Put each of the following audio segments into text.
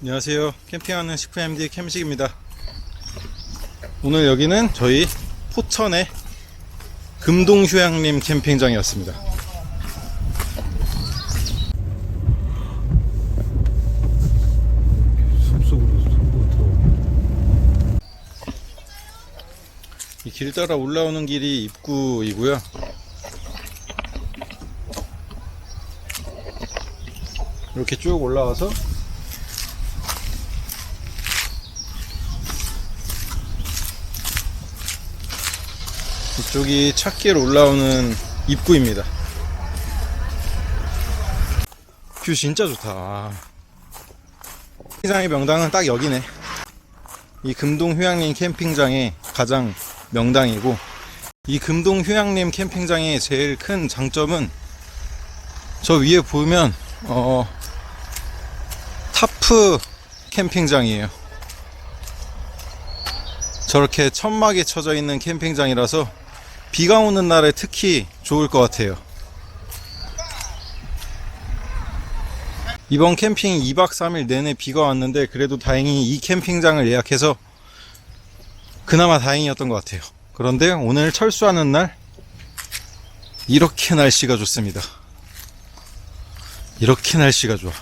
안녕하세요. 캠핑하는 식프 MD 캠식입니다. 오늘 여기는 저희 포천의 금동휴양림 캠핑장이었습니다. 이 길 따라 올라오는 길이 입구이고요. 이렇게 쭉 올라와서 이쪽이 찾길 올라오는 입구입니다. 뷰 진짜 좋다. 캠핑장의 명당은 딱 여기네. 이 금동 휴양림 캠핑장의 가장 명당이고, 이 금동 휴양림 캠핑장의 제일 큰 장점은 저 위에 보면, 어, 타프 캠핑장이에요. 저렇게 천막이 쳐져 있는 캠핑장이라서 비가 오는 날에 특히 좋을 것 같아요. 이번 캠핑 2박 3일 내내 비가 왔는데 그래도 다행히 이 캠핑장을 예약해서 그나마 다행이었던 것 같아요. 그런데 오늘 철수하는 날 이렇게 날씨가 좋습니다. 이렇게 날씨가 좋아.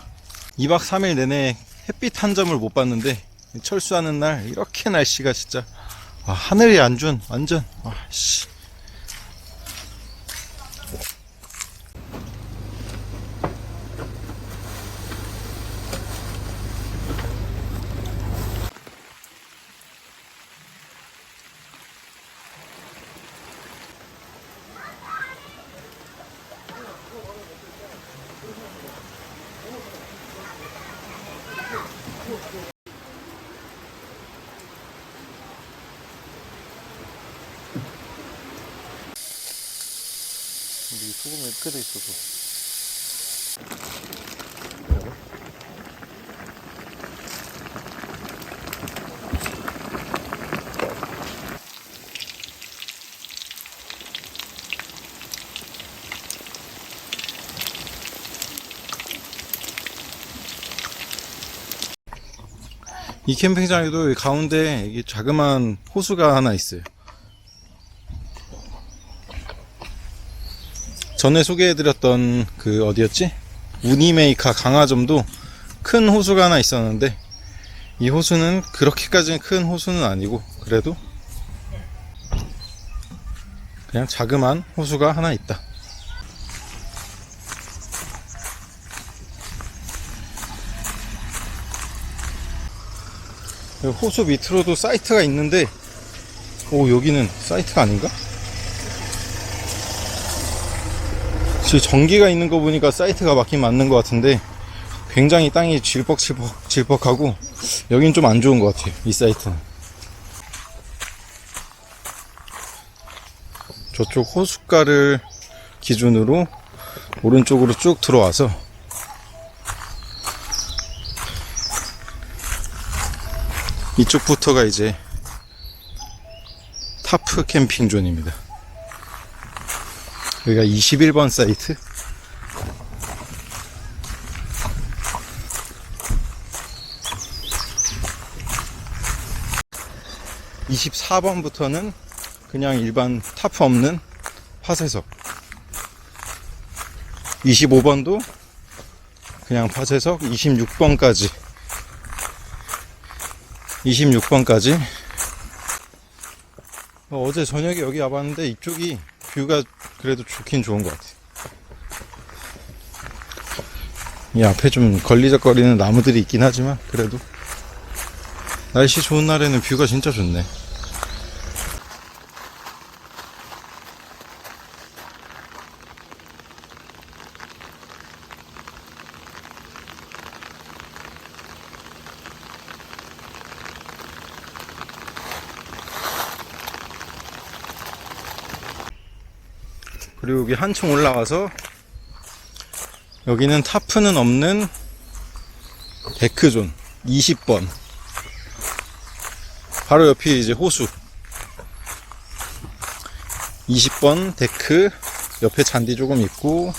2박 3일 내내 햇빛 한 점을 못 봤는데 철수하는 날 이렇게 날씨가 진짜 와, 하늘이 안 준 완전 와 씨. 이렇게 돼 있어서 이 캠핑장에도 이 가운데 이게 자그마한 호수가 하나 있어요. 전에 소개해드렸던 그 어디였지? 우니메이카 강화점도 큰 호수가 하나 있었는데 이 호수는 그렇게까지 큰 호수는 아니고 그래도 그냥 자그마한 호수가 하나 있다. 호수 밑으로도 사이트가 있는데 오 여기는 사이트가 아닌가? 지금 전기가 있는 거 보니까 사이트가 맞긴 맞는 것 같은데 굉장히 땅이 질퍽질퍽 질퍽하고 여긴 좀 안 좋은 것 같아요 이 사이트는. 저쪽 호숫가를 기준으로 오른쪽으로 쭉 들어와서 이쪽부터가 이제 타프 캠핑 존입니다 여기가 21번 사이트. (24번부터는) 그냥 일반 타프 없는 파쇄석. 25번도 그냥 파쇄석 26번까지. 26번까지. 어, 어제 저녁에 여기 와봤는데 이쪽이 뷰가 그래도 좋긴 좋은 것 같아. 이 앞에 좀 걸리적거리는 나무들이 있긴 하지만 그래도 날씨 좋은 날에는 뷰가 진짜 좋네. 그리고 여기 한층 올라와서 여기는 타프는 없는 데크존 20번 바로 옆이 이제 호수 20번 데크 옆에 잔디 조금 있고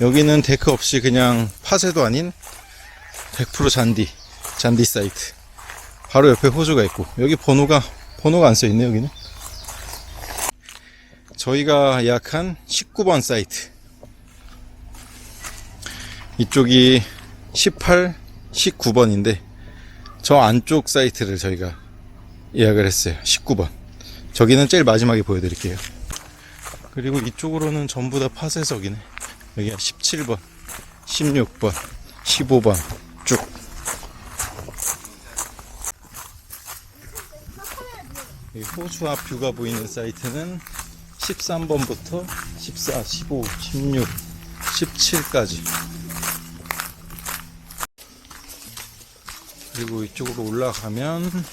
여기는 데크 없이 그냥 파쇄도 아닌 100% 잔디 잔디 사이트. 바로 옆에 호주가 있고 여기 번호가 번호가 안 써 있네 여기는. 저희가 예약한 19번 사이트. 이쪽이 18, 19번인데 저 안쪽 사이트를 저희가 예약을 했어요. 19번. 저기는 제일 마지막에 보여드릴게요. 그리고 이쪽으로는 전부 다 파쇄석이네. 여기가 17번, 16번, 15번 쭉. 이 호주 앞 뷰가 보이는 사이트는 13번부터 14, 15, 16, 17까지. 그리고 이쪽으로 올라가면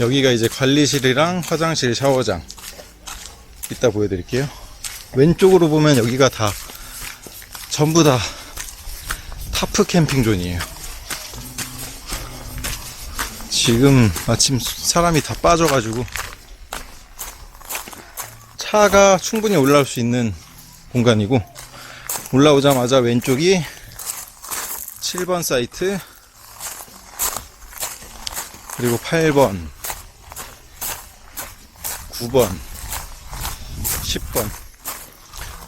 여기가 이제 관리실이랑 화장실, 샤워장. 이따 보여드릴게요. 왼쪽으로 보면 여기가 다 전부 다 타프 캠핑 존이에요. 지금 마침 사람이 다 빠져가지고 차가 충분히 올라올 수 있는 공간이고 올라오자마자 왼쪽이 7번 사이트 그리고 8번 9번 10번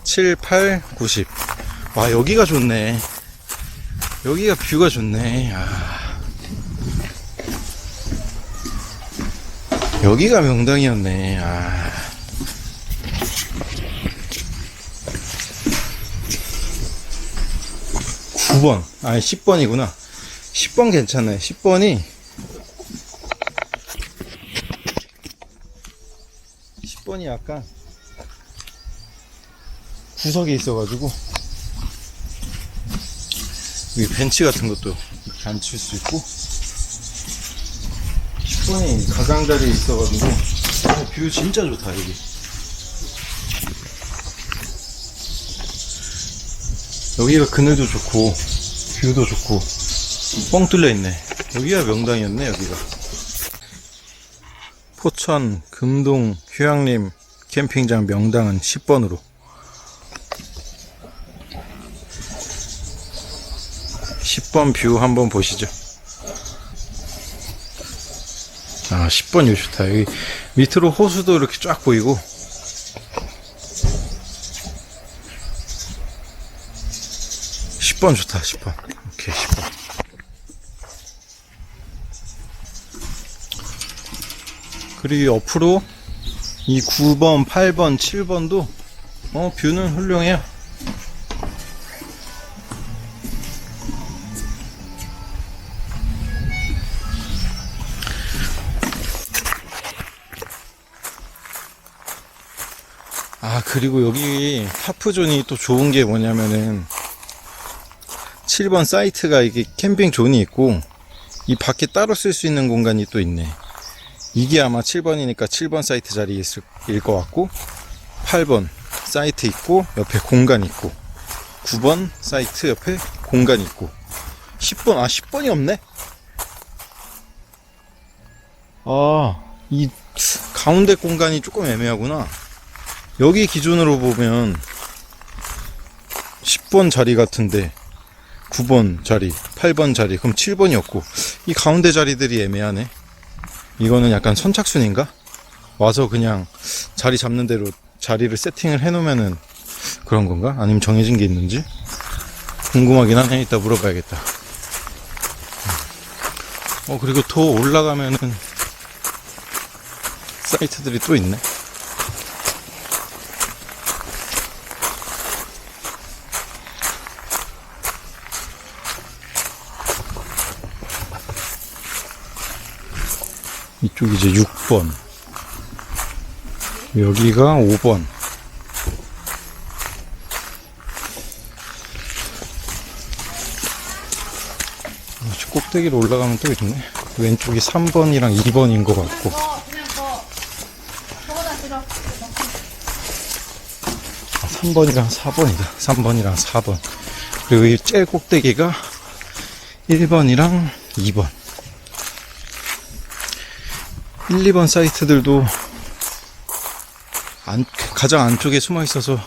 7, 8, 90. 와, 여기가 좋네. 여기가 뷰가 좋네. 아. 여기가 명당이었네. 아. 구번 아니, 10번이구나. 10번 괜찮네. 10번이 10번이 약간 구석에 있어가지고 여기 벤치 같은 것도 앉힐 수 있고 10번이 가장자리에 있어가지고 어, 뷰 진짜 좋다 여기 여기가 그늘도 좋고 뷰도 좋고 뻥 뚫려 있네 여기가 명당이었네 여기가 포천 금동 휴양림 캠핑장 명당은 10번으로 십번뷰 한번 보시죠. 아, 10번 이 좋다. 여기 밑으로 호수도 이렇게 쫙 보이고. 십번 좋다, 10번. 오케이, 10번. 그리고 옆으로 이 9번, 8번, 7번도 어, 뷰는 훌륭해요. 아, 그리고 여기 타프존이 또 좋은 게 뭐냐면은 7번 사이트가 이게 캠핑 존이 있고 이 밖에 따로 쓸 수 있는 공간이 또 있네. 이게 아마 7번이니까 7번 사이트 자리일 것 같고 8번 사이트 있고 옆에 공간 있고 9번 사이트 옆에 공간 있고 10번 아 10번이 없네. 아, 이 가운데 공간이 조금 애매하구나. 여기 기준으로 보면 10번 자리 같은데 9번 자리, 8번 자리, 그럼 7번이 없고 이 가운데 자리들이 애매하네. 이거는 약간 선착순인가? 와서 그냥 자리 잡는 대로 자리를 세팅을 해놓으면은 그런 건가? 아니면 정해진 게 있는지? 궁금하긴 하네. 이따 물어봐야겠다. 어, 그리고 더 올라가면은 사이트들이 또 있네. 이쪽 이제 6번. 여기가 5번. 아, 저 꼭대기로 올라가면 또 있네. 왼쪽이 3번이랑 2번인 것 같고. 어, 그냥 거. 저거다 들어. 아, 3번이랑 4번이다. 3번이랑 4번. 그리고 이 제일 꼭대기가 1번이랑 2번. 1, 2번 사이트들도 안, 가장 안쪽에 숨어 있어서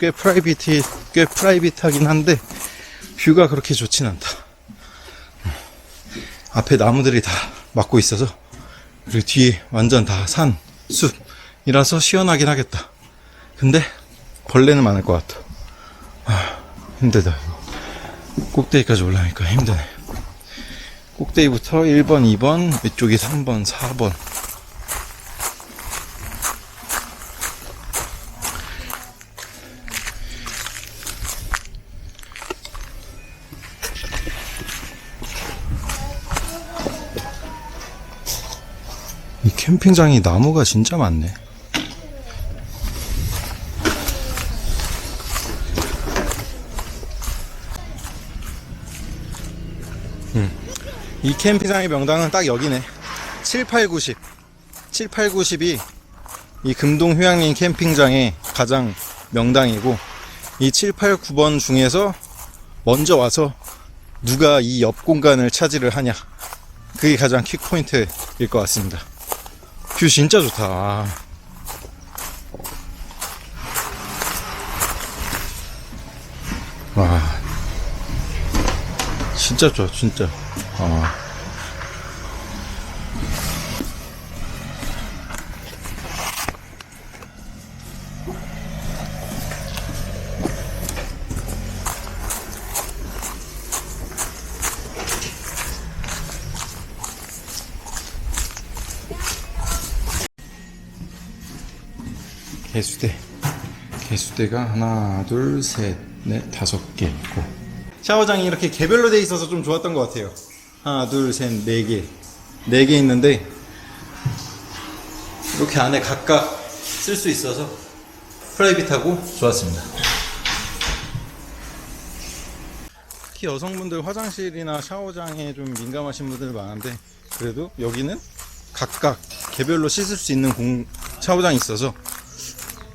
꽤 프라이빗이, 꽤 프라이빗하긴 한데 뷰가 그렇게 좋진 않다. 앞에 나무들이 다 막고 있어서 그리고 뒤에 완전 다 산, 숲이라서 시원하긴 하겠다. 근데 벌레는 많을 것 같아. 아, 힘들다. 이거. 꼭대기까지 올라가니까 힘드네. 꼭대기부터 1번, 2번, 위쪽이 3번, 4번. 캠핑장이 나무가 진짜 많네. 음. 이 캠핑장의 명당은 딱 여기네. 7, 8, 9, 10. 7, 8, 9, 10이 이 금동 휴양림 캠핑장의 가장 명당이고 이 7, 8, 9번 중에서 먼저 와서 누가 이 옆 공간을 차지를 하냐. 그게 가장 킥포인트일 것 같습니다. 뷰 진짜 좋다. 아. 와. 진짜 좋아, 진짜. 아. 개수대가 하나, 둘, 셋, 넷, 다섯 개 있고. 샤워장이 이렇게 개별로 돼 있어서 좀 좋았던 것 같아요. 하나, 둘, 셋, 네 개. 네 개 있는데, 이렇게 안에 각각 쓸 수 있어서 프라이빗하고 좋았습니다. 특히 여성분들 화장실이나 샤워장에 좀 민감하신 분들 많은데, 그래도 여기는 각각 개별로 씻을 수 있는 공, 샤워장이 있어서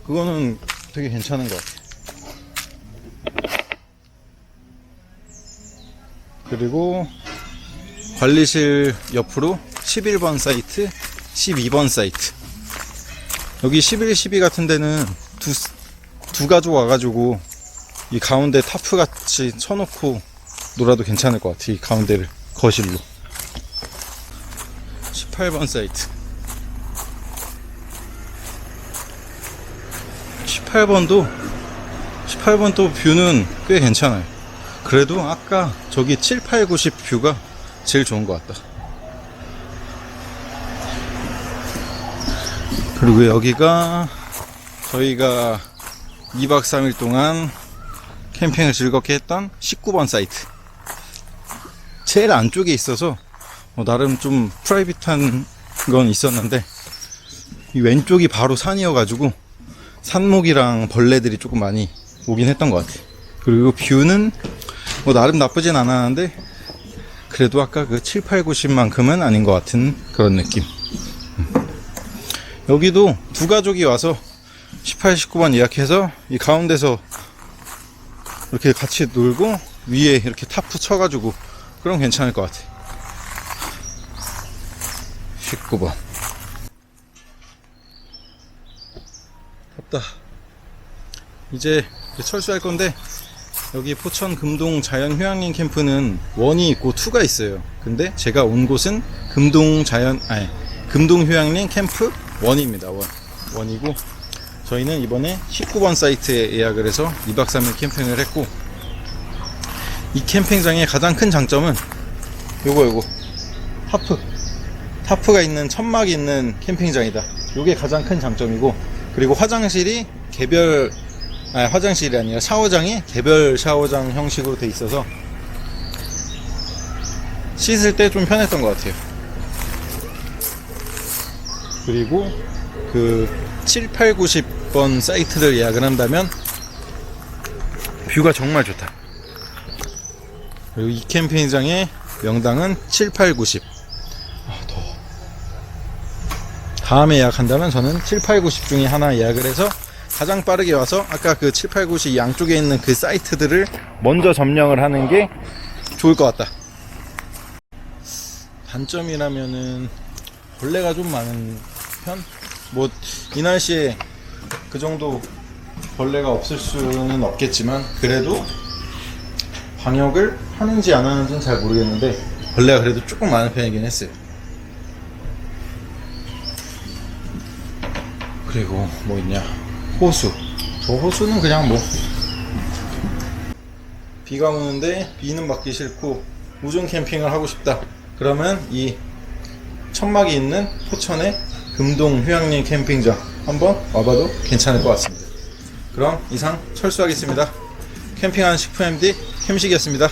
그거는 되게 괜찮은 것 같아요. 그리고 관리실 옆으로 11번 사이트, 12번 사이트. 여기 11, 12 같은 데는 두, 두 가족 와가지고 이 가운데 타프 같이 쳐놓고 놀아도 괜찮을 것 같아. 이 가운데를 거실로. 18번 사이트. 18번도 18번 또 뷰는 꽤 괜찮아요. 그래도 아까 저기 7, 8, 9, 10 뷰가 제일 좋은 것 같다. 그리고 여기가 저희가 2박 3일 동안 캠핑을 즐겁게 했던 19번 사이트. 제일 안쪽에 있어서 어, 나름 좀 프라이빗한 건 있었는데 이 왼쪽이 바로 산이어가지고 산목이랑 벌레들이 조금 많이 오긴 했던 것 같아. 그리고 뷰는 뭐 나름 나쁘진 않았는데 그래도 아까 그 7, 8, 90만큼은 아닌 것 같은 그런 느낌. 음. 여기도 두 가족이 와서 18, 19번 예약해서 이 가운데서 이렇게 같이 놀고 위에 이렇게 타프 쳐가지고 그럼 괜찮을 것 같아. 19번. 덥다. 이제 철수할 건데 여기 포천 금동 자연 휴양림 캠프는 원이 있고 투가 있어요. 근데 제가 온 곳은 금동 자연 아니 금동 휴양림 캠프 원입니다. 원 원이고 저희는 이번에 19번 사이트에 예약을 해서 2박 3일 캠핑을 했고 이 캠핑장의 가장 큰 장점은 요거 요거 타프 타프가 있는 천막이 있는 캠핑장이다. 요게 가장 큰 장점이고 그리고 화장실이 개별 아니 화장실이 아니라 샤워장이 개별 샤워장 형식으로 돼 있어서 씻을 때 좀 편했던 것 같아요. 그리고 그 7, 8, 90번 사이트를 예약을 한다면 뷰가 정말 좋다. 그리고 이 캠핑장의 명당은 7, 8, 90. 아, 더워. 다음에 예약한다면 저는 7, 8, 90 중에 하나 예약을 해서 가장 빠르게 와서 아까 그 7, 8, 90 양쪽에 있는 그 사이트들을 먼저 점령을 하는 게 좋을 것 같다. 단점이라면은 벌레가 좀 많은 편? 뭐 이 날씨에 그 정도 벌레가 없을 수는 없겠지만 그래도 방역을 하는지 안 하는지는 잘 모르겠는데 벌레가 그래도 조금 많은 편이긴 했어요. 그리고 뭐 있냐? 호수. 저 호수는 그냥 뭐 비가 오는데 비는 맞기 싫고 우중 캠핑을 하고 싶다. 그러면 이 천막이 있는 포천의 금동 휴양림 캠핑장 한번 와봐도 괜찮을 것 같습니다. 그럼 이상 철수하겠습니다. 캠핑하는 식품 MD 캠식이었습니다